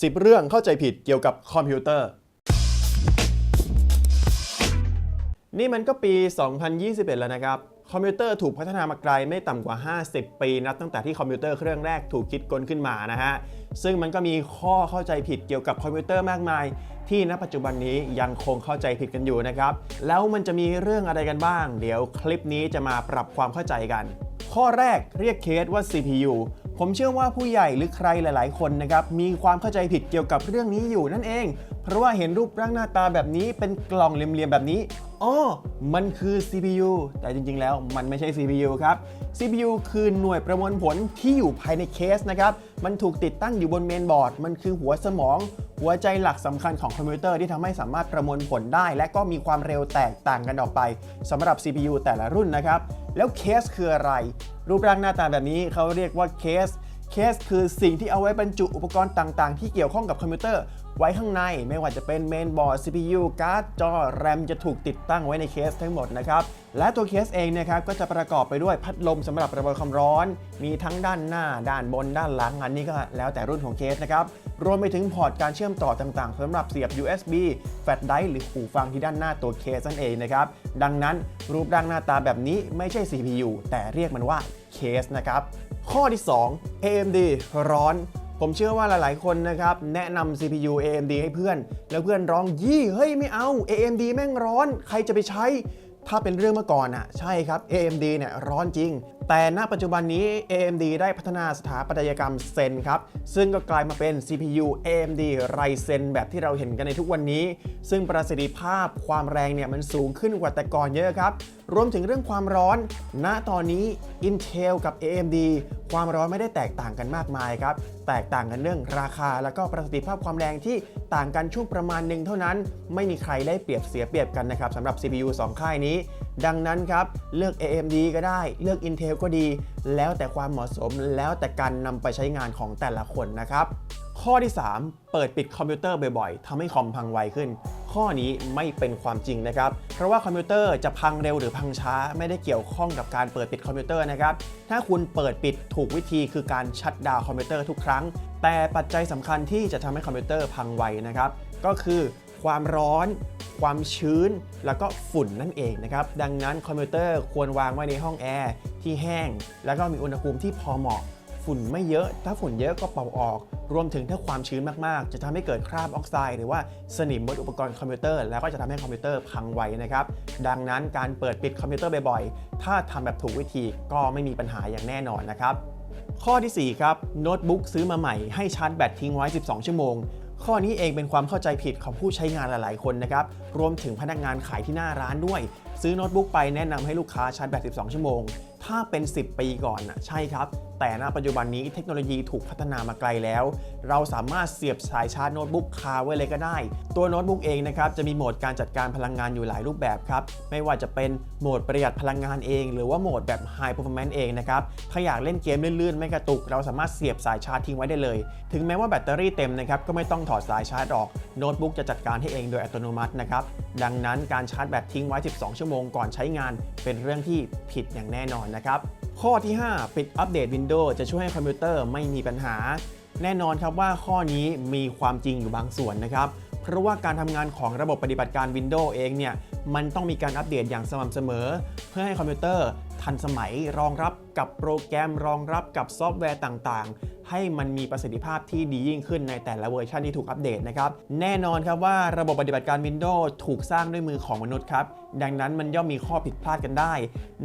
10 เรื่องเข้าใจผิดเกี่ยวกับคอมพิวเตอร์ นี่มันก็ปี 2021 แล้วนะครับ คอมพิวเตอร์ถูกพัฒนามาไกลไม่ต่ำกว่า 50 ปีนับตั้งแต่ที่คอมพิวเตอร์เครื่องแรกถูกคิดค้นขึ้นมานะฮะ ซึ่งมันก็มีข้อเข้าใจผิดเกี่ยวกับคอมพิวเตอร์มากมาย ที่ณปัจจุบันนี้ยังคงเข้าใจผิดกันอยู่นะครับ แล้วมันจะมีเรื่องอะไรกันบ้าง เดี๋ยวคลิปนี้จะมาปรับความเข้าใจกัน ข้อแรกเรียกเคสว่า CPU ผมเชื่อว่าผู้ใหญ่หรือใครหลาย ๆ คนนะครับมีความเข้าใจผิดเกี่ยวกับเรื่องนี้อยู่นั่นเอง เพราะว่าเห็นรูปร่างหน้าตาแบบนี้เป็นกล่องเหลี่ยม ๆ แบบนี้อ๋อมันคือ CPU แต่จริง ๆ แล้วมันไม่ใช่ CPU ครับ CPU คือหน่วยประมวลผลที่อยู่ภายในเคสนะครับ มันถูกติดตั้งอยู่บนเมนบอร์ด มันคือหัวสมอง หัวใจหลักสำคัญของคอมพิวเตอร์ที่ทำให้สามารถประมวลผลได้ และก็มีความเร็วแตกต่างกันออกไปสำหรับ CPU แต่ละรุ่นนะครับ แล้วเคสคืออะไร รูปร่างหน้าตาแบบนี้เขาเรียกว่าเคส เคสคือสิ่งที่เอาไว้บรรจุอุปกรณ์ต่างๆ ที่เกี่ยวข้องกับคอมพิวเตอร์ ไว้ข้างในไม่ว่าจะเป็นเมนบอร์ด CPU การ์ดจอ แรมจะถูกติดตั้งไว้ในเคสทั้งหมดนะครับ และตัวเคสเองนะครับก็จะประกอบไปด้วยพัดลมสำหรับระบายความร้อน มีทั้งด้านหน้า ด้านบน ด้านหลัง อันนี้ก็แล้วแต่รุ่นของเคสนะครับ รวมไปถึงพอร์ตการเชื่อมต่อต่างๆสำหรับเสียบ USB แฟลชไดร์หรือหูฟังที่ด้านหน้าตัวเคสนั่นเองนะครับ ดังนั้นรูปร่างหน้าตาแบบนี้ไม่ใช่ CPU แต่เรียกมันว่าเคสนะครับ ข้อที่ 2 AMD ร้อนผมเชื่อว่าหลาย ๆ คนนะครับ แนะนำ CPU AMD ให้เพื่อน แล้วเพื่อนร้องยี่เฮ้ยไม่เอา AMD แม่งร้อน ใครจะไปใช้ ถ้าเป็นเรื่องเมื่อก่อนอะใช่ครับ AMD เนี่ยร้อนจริง แต่ณปัจจุบันนี้ AMD ได้พัฒนาสถาปัตยกรรมเซนครับ ซึ่งก็กลายมาเป็น CPU AMD Ryzen แบบที่เราเห็นกันในทุกวันนี้ ซึ่งประสิทธิภาพความแรงเนี่ยมันสูงขึ้นกว่าแต่ก่อนเยอะครับ รวมถึงเรื่องความร้อน ณตอนนี้ Intel กับ AMD ความร้อนไม่ได้แตกต่างกันมากมายครับ แตกต่างกันเรื่องราคา แล้วก็ประสิทธิภาพความแรงที่ต่างกันช่วงประมาณหนึ่งเท่านั้น ไม่มีใครได้เปรียบเสียเปรียบกันนะครับสำหรับ CPU 2 ค่ายนี้ดังนั้นครับ เลือก AMD ก็ได้ เลือก Intel ก็ดี แล้วแต่ความเหมาะสมแล้วแต่การนำไปใช้งานของแต่ละคนนะครับ ข้อที่ 3 เปิดปิดคอมพิวเตอร์บ่อยๆทำให้คอมพังไวขึ้น ข้อนี้ไม่เป็นความจริงนะครับ เพราะว่าคอมพิวเตอร์จะพังเร็วหรือพังช้า ไม่ได้เกี่ยวข้องกับการเปิดปิดคอมพิวเตอร์นะครับ ถ้าคุณเปิดปิดถูกวิธีคือการชัดดาวคอมพิวเตอร์ทุกครั้ง แต่ปัจจัยสำคัญที่จะทำให้คอมพิวเตอร์พังไวนะครับ ก็คือความร้อน ความชื้น แล้วก็ฝุ่นนั่นเองนะครับ ดังนั้นคอมพิวเตอร์ควรวางไว้ในห้องแอร์ที่แห้ง แล้วก็มีอุณหภูมิที่พอเหมาะ ฝุ่นไม่เยอะ ถ้าฝุ่นเยอะก็เป่าออก รวมถึงถ้าความชื้นมาก ๆ จะทำให้เกิดคราบออกไซด์หรือว่าสนิมบนอุปกรณ์คอมพิวเตอร์ แล้วก็จะทำให้คอมพิวเตอร์พังไวนะครับ ดังนั้นการเปิดปิดคอมพิวเตอร์บ่อย ๆ ถ้าทำแบบถูกวิธีก็ไม่มีปัญหาอย่างแน่นอนนะครับข้อที่ 4 ครับ โน้ตบุ๊กซื้อมาใหม่ให้ชาร์จแบตทิ้งไว้ 12 ชั่วโมง ข้อนี้เองเป็นความเข้าใจผิดของผู้ใช้งานหลายๆคนนะครับ รวมถึงพนักงานขายที่หน้าร้านด้วย ซื้อโน้ตบุ๊กไปแนะนำให้ลูกค้าชาร์จแบต 12 ชั่วโมง ถ้าเป็น 10 ปีก่อนนะใช่ครับ แต่ณปัจจุบันนี้เทคโนโลยีถูกพัฒนามาไกลแล้ว เราสามารถเสียบสายชาร์จโน้ตบุ๊กคาไว้เลยก็ได้ ตัวโน้ตบุ๊กเองนะครับจะมีโหมดการจัดการพลังงานอยู่หลายรูปแบบครับ ไม่ว่าจะเป็นโหมดประหยัดพลังงานเอง หรือว่าโหมดแบบ High Performance เองนะครับถ้าอยากเล่นเกมลื่นๆ ไม่กระตุก เราสามารถเสียบสายชาร์จทิ้งไว้ได้เลย ถึงแม้ว่าแบตเตอรี่เต็มนะครับก็ไม่ต้องถอดสายชาร์จออกโน้ตบุ๊กจะจัดการให้เองโดยอัตโนมัตินะครับดังนั้นการชาร์จแบตทิ้งไว้ 12 ชั่วโมงก่อนใช้งาน เป็นเรื่องที่ผิดอย่างแน่นอนนะครับ ข้อที่ 5 ปิดอัปเดต Windows จะช่วยให้คอมพิวเตอร์ไม่มีปัญหา แน่นอนครับว่าข้อนี้มีความจริงอยู่บางส่วนนะครับ เพราะว่าการทำงานของระบบปฏิบัติการ Windows เองเนี่ย มันต้องมีการอัปเดตอย่างสม่ำเสมอ เพื่อให้คอมพิวเตอร์ ทันสมัยรองรับกับโปรแกรมรองรับกับซอฟต์แวร์ต่างๆ ให้มันมีประสิทธิภาพที่ดียิ่งขึ้นในแต่ละเวอร์ชันที่ถูกอัปเดตนะครับ แน่นอนครับว่าระบบปฏิบัติการ Windows ถูกสร้างด้วยมือของมนุษย์ครับ ดังนั้นมันย่อมมีข้อผิดพลาดกันได้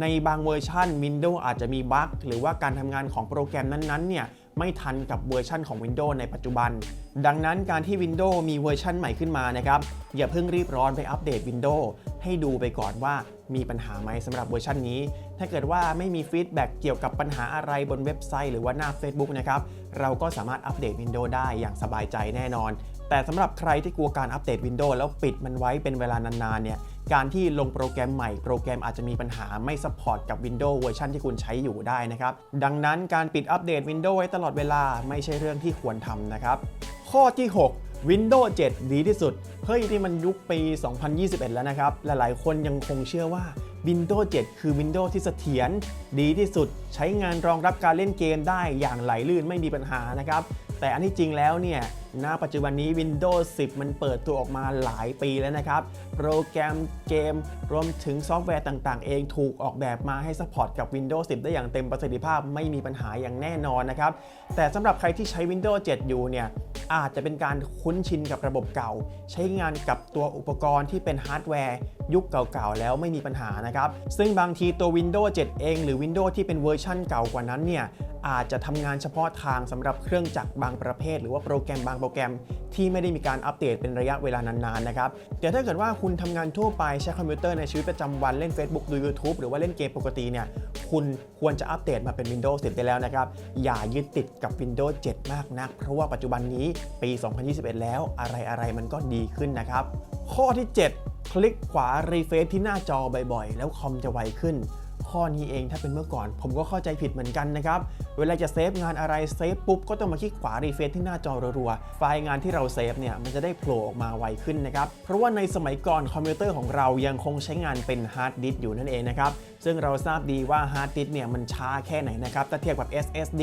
ในบางเวอร์ชัน Windows อาจจะมีบั๊กหรือว่าการทำงานของโปรแกรมนั้นๆเนี่ย ไม่ทันกับเวอร์ชันของ Windows ในปัจจุบัน ดังนั้นการที่ Windows มีเวอร์ชันใหม่ขึ้นมานะครับ อย่าเพิ่งรีบร้อนไปอัปเดต Windows ให้ดูไปก่อนว่ามีปัญหาไหมสำหรับเวอร์ชันนี้ ถ้าเกิดว่าไม่มีฟีดแบ็กเกี่ยวกับปัญหาอะไรบนเว็บไซต์หรือว่าหน้า Facebook นะครับ เราก็สามารถอัปเดต Windows ได้อย่างสบายใจแน่นอน แต่สำหรับใครที่กลัวการอัปเดต Windows แล้วปิดมันไว้เป็นเวลานานๆเนี่ยการที่ลงโปรแกรมใหม่โปรแกรมอาจจะมีปัญหาไม่สปอร์ตกับ Windows เวอร์ชันที่คุณใช้อยู่ได้นะครับ ดังนั้นการปิดอัปเดต Windows ไว้ตลอดเวลาไม่ใช่เรื่องที่ควรทำนะครับ ข้อที่ 6 Windows 7 ดีที่สุด เฮ้ยนี่มันยุคปี 2021 แล้วนะครับ หลายๆ คนยังคงเชื่อว่า Windows 7 คือ Windows ที่เสถียรดีที่สุด ใช้งานรองรับการเล่นเกมได้อย่างไหลลื่นไม่มีปัญหานะครับ แต่อันที่จริงแล้วเนี่ย ณปัจจุบันนี้ Windows 10 มันเปิดตัวออกมาหลายปีแล้วนะครับ โปรแกรมเกม รวมถึงซอฟต์แวร์ต่างๆ เองถูกออกแบบมาให้สปอร์ตกับ Windows 10 ได้อย่างเต็มประสิทธิภาพไม่มีปัญหาอย่างแน่นอนนะครับ แต่สำหรับใครที่ใช้ Windows 7 อยู่เนี่ยอาจจะเป็นการคุ้นชินกับระบบเก่า ใช้งานกับตัวอุปกรณ์ที่เป็นฮาร์ดแวร์ยุคเก่าๆ แล้วไม่มีปัญหานะครับ ซึ่งบางทีตัว Windows 7 เอง หรือ Windows ที่เป็นเวอร์ชั่นเก่ากว่านั้นเนี่ยอาจจะทำงานเฉพาะทางสำหรับเครื่องจักรบางประเภท หรือว่าโปรแกรมบางโปรแกรมที่ไม่ได้มีการอัปเดตเป็นระยะเวลานานๆนะครับแต่ถ้าเกิดว่าคุณทำงานทั่วไปใช้คอมพิวเตอร์ในชีวิตประจำวันเล่น Facebook ดู YouTube หรือว่าเล่นเกมปกติเนี่ยคุณควรจะอัปเดตมาเป็น Windows 10 ได้แล้วนะครับ อย่ายึดติดกับ Windows 7 มากนัก เพราะว่าปัจจุบันนี้ปี 2021 แล้วอะไรๆมันก็ดีขึ้นนะครับ ข้อที่ 7 คลิกขวารีเฟซที่หน้าจอบ่อยๆ แล้วคอมจะไวขึ้น ข้อนี้เองถ้าเป็นเมื่อก่อน ผมก็เข้าใจผิดเหมือนกันนะครับ เวลาจะเซฟงานอะไรเซฟปุ๊บก็ต้องมาคลิกขวารีเฟซที่หน้าจอรัวๆ ไฟล์งานที่เราเซฟเนี่ยมันจะได้โผล่ออกมาไวขึ้นนะครับ เพราะว่าในสมัยก่อนคอมพิวเตอร์ของเรายังคงใช้งานเป็นฮาร์ดดิสก์อยู่นั่นเองนะครับ ซึ่งเราทราบดีว่าฮาร์ดดิสก์เนี่ยมันช้าแค่ไหนนะครับถ้าเทียบกับ SSD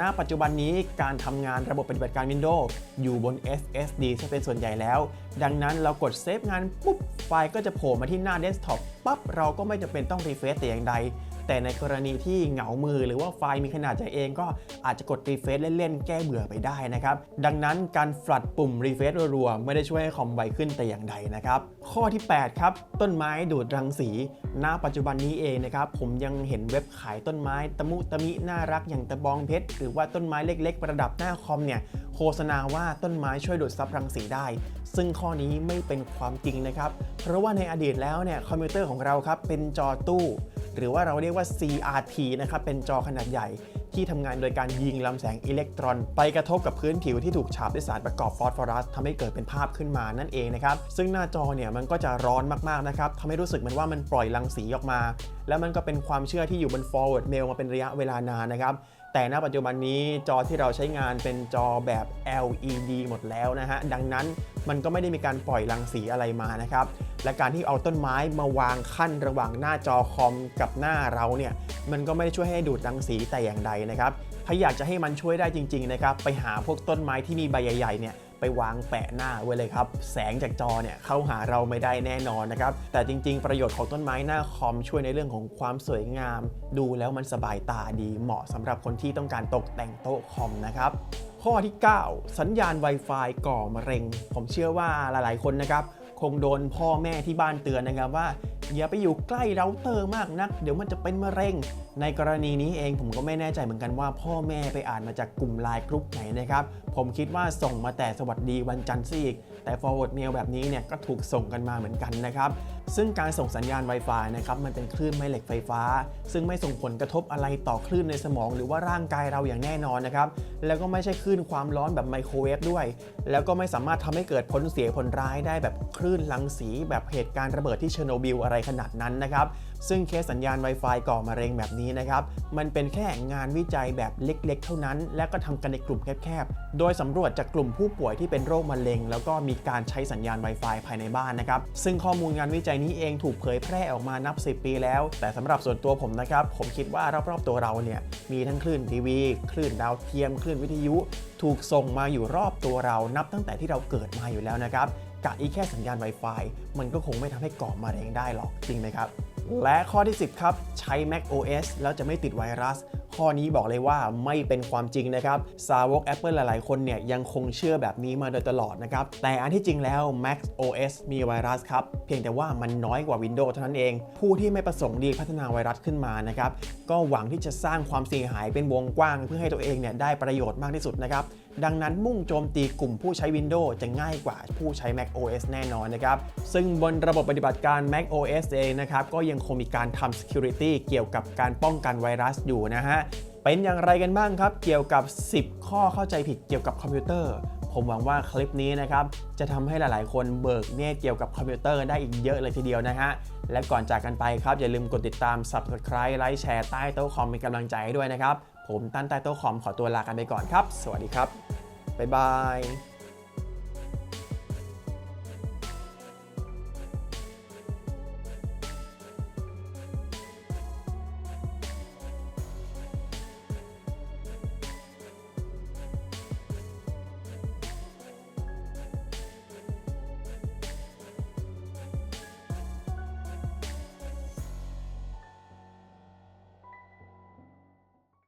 ณ ปัจจุบันนี้การทำงานระบบปฏิบัติการ Windows อยู่บน SSD ซะเป็นส่วนใหญ่แล้ว ดังนั้นเรากดเซฟงานปุ๊บไฟล์ก็จะโผล่มาที่หน้าเดสก์ท็อปปั๊บเราก็ไม่จำเป็นต้องรีเฟซแต่อย่างใดแต่ในกรณีที่เหงามือหรือว่าไฟล์มีขนาดใหญ่เองก็อาจจะกดรีเฟซเล่นๆ แก้เบื่อไปได้นะครับ ดังนั้นการฟลัดปุ่มรีเฟซรัวๆ ไม่ได้ช่วยให้คอมไวขึ้นแต่อย่างใดนะครับ ข้อที่ 8 ครับ ต้นไม้ดูดรังสี ณ ปัจจุบันนี้เองนะครับ ผมยังเห็นเว็บขายต้นไม้ตะมุตะมิน่ารักอย่างตะบองเพชรหรือว่าต้นไม้เล็ก ๆ ประดับหน้าคอมเนี่ยโฆษณาว่าต้นไม้ช่วยดูดซับรังสีได้ ซึ่งข้อนี้ไม่เป็นความจริงนะครับเพราะว่าในอดีตแล้วเนี่ยคอมพิวเตอร์ของเราครับเป็นจอตู้ หรือว่าเราเรียกว่า CRT นะครับเป็นจอขนาดใหญ่ ที่ทำงานโดยการยิงลำแสงอิเล็กตรอน ไปกระทบกับพื้นผิวที่ถูกฉาบด้วยสารประกอบฟอสฟอรัสทำให้เกิดเป็นภาพขึ้นมานั่นเองนะครับ ซึ่งหน้าจอเนี่ยมันก็จะร้อนมากๆนะครับทำให้รู้สึกเหมือนว่ามันปล่อยรังสีออกมา แล้วมันก็เป็นความเชื่อที่อยู่บน forward mail มาเป็นระยะเวลานานนะครับ แต่ณปัจจุบันนี้จอที่เราใช้งานเป็นจอแบบ LED หมดแล้วนะฮะ ดังนั้นมันก็ไม่ได้มีการปล่อยรังสีอะไรมานะครับ และการที่เอาต้นไม้มาวางขั้นระหว่างหน้าจอคอมกับหน้าเราเนี่ย มันก็ไม่ได้ช่วยให้ดูดรังสีแต่อย่างใดนะครับ ถ้าอยากจะให้มันช่วยได้จริงๆนะครับ ไปหาพวกต้นไม้ที่มีใบใหญ่ๆเนี่ย ไปวางแปะหน้าไว้เลยครับ แสงจากจอเนี่ยเข้าหาเราไม่ได้แน่นอนนะครับ แต่จริง ๆ ประโยชน์ของต้นไม้หน้าคอมช่วยในเรื่องของความสวยงาม ดูแล้วมันสบายตาดีเหมาะสำหรับคนที่ต้องการตกแต่งโต๊ะคอมนะครับข้อที่ 9 สัญญาณ Wi-Fi ก่อมะเร็ง ผมเชื่อว่าหลาย ๆ คนนะครับ คงโดนพ่อแม่ที่บ้านเตือนนะครับว่า อย่าไปอยู่ใกล้เราเตอร์มากนัก เดี๋ยวมันจะเป็นมะเร็ง ในกรณีนี้เองผมก็ไม่แน่ใจเหมือนกันว่า พ่อแม่ไปอ่านมาจากกลุ่มไลน์กรุ๊ปไหนนะครับ ผมคิดว่าส่งมาแต่สวัสดีวันจันทร์ซะอีก แต่ forward mail แบบนี้เนี่ยก็ถูกส่งกันมาเหมือนกันนะครับ ซึ่งการส่งสัญญาณ Wi-Fi นะครับมันเป็นคลื่นแม่เหล็กไฟฟ้า ซึ่งไม่ส่งผลกระทบอะไรต่อคลื่นในสมอง หรือว่าร่างกายเราอย่างแน่นอนนะครับแล้วก็ไม่ใช่คลื่นความร้อนแบบไมโครเวฟด้วย แล้วก็ไม่สามารถทำให้เกิดผลเสียผลร้ายได้แบบคลื่นรังสี แบบเหตุการณ์ระเบิดที่เชอร์โนบิลอะไรขนาดนั้นนะครับซึ่งเคสสัญญาณ Wi-Fi ก่อมะเร็งแบบนี้นะครับมันเป็นแค่งานวิจัยแบบเล็กๆ เท่านั้น และก็ทำกันในกลุ่มแคบๆ โดยสำรวจจากกลุ่มผู้ป่วยที่เป็นโรคมะเร็ง แล้วก็มีการใช้สัญญาณ Wi-Fi ภายในบ้านนะครับซึ่งข้อมูลงานวิจัยนี้เองถูกเผยแพร่ออกมานับ 10 ปีแล้ว แต่สำหรับส่วนตัวผมนะครับ ผมคิดว่ารอบๆตัวเราเนี่ยมีทั้งคลื่นทีวี คลื่นดาวเทียม คลื่นวิทยุ ถูกส่งมาอยู่รอบตัวเรานับตั้งแต่ที่เราเกิดมาอยู่แล้วนะครับกะอีแค่สัญญาณ Wi-Fi มันก็คงไม่ทำให้ก่อมะเร็งได้หรอกจริงไหมครับ และข้อที่ 10 ครับ ใช้ Mac OS แล้วจะไม่ติดไวรัส ข้อนี้บอกเลยว่าไม่เป็นความจริงนะครับ สาวก Apple หลายๆ คนเนี่ยยังคงเชื่อแบบนี้มาโดยตลอดนะครับ แต่อันที่จริงแล้ว Mac OS มีไวรัสครับ เพียงแต่ว่ามันน้อยกว่า Windows เท่านั้นเอง ผู้ที่ไม่ประสงค์ดีพัฒนาไวรัสขึ้นมานะครับก็หวังที่จะสร้างความเสียหายเป็นวงกว้าง เพื่อให้ตัวเองเนี่ยได้ประโยชน์มากที่สุดนะครับดังนั้นมุ่งโจมตีกลุ่มผู้ใช้ Windows จะง่ายกว่าผู้ใช้ Mac OS แน่นอนนะครับ ซึ่งบนระบบปฏิบัติการ Mac OS เองนะครับ ก็ยังคงมีการทำ security เกี่ยวกับการป้องกันไวรัสอยู่นะฮะ เป็นอย่างไรกันบ้างครับ เกี่ยวกับ 10 ข้อเข้าใจผิดเกี่ยวกับคอมพิวเตอร์ ผมหวังว่าคลิปนี้นะครับ จะทำให้หลายๆ คนเบิกเนตเกี่ยวกับคอมพิวเตอร์ได้อีกเยอะเลยทีเดียวนะฮะ และก่อนจากกันไปครับอย่าลืมกดติดตาม Subscribe ไลค์แชร์ใต้โต๊ะคอมเป็นกำลังใจให้ด้วยนะครับ ผมตั้นใต้โต๊ะคอมขอตัวลากันไปก่อนครับ สวัสดีครับ บ๊ายบาย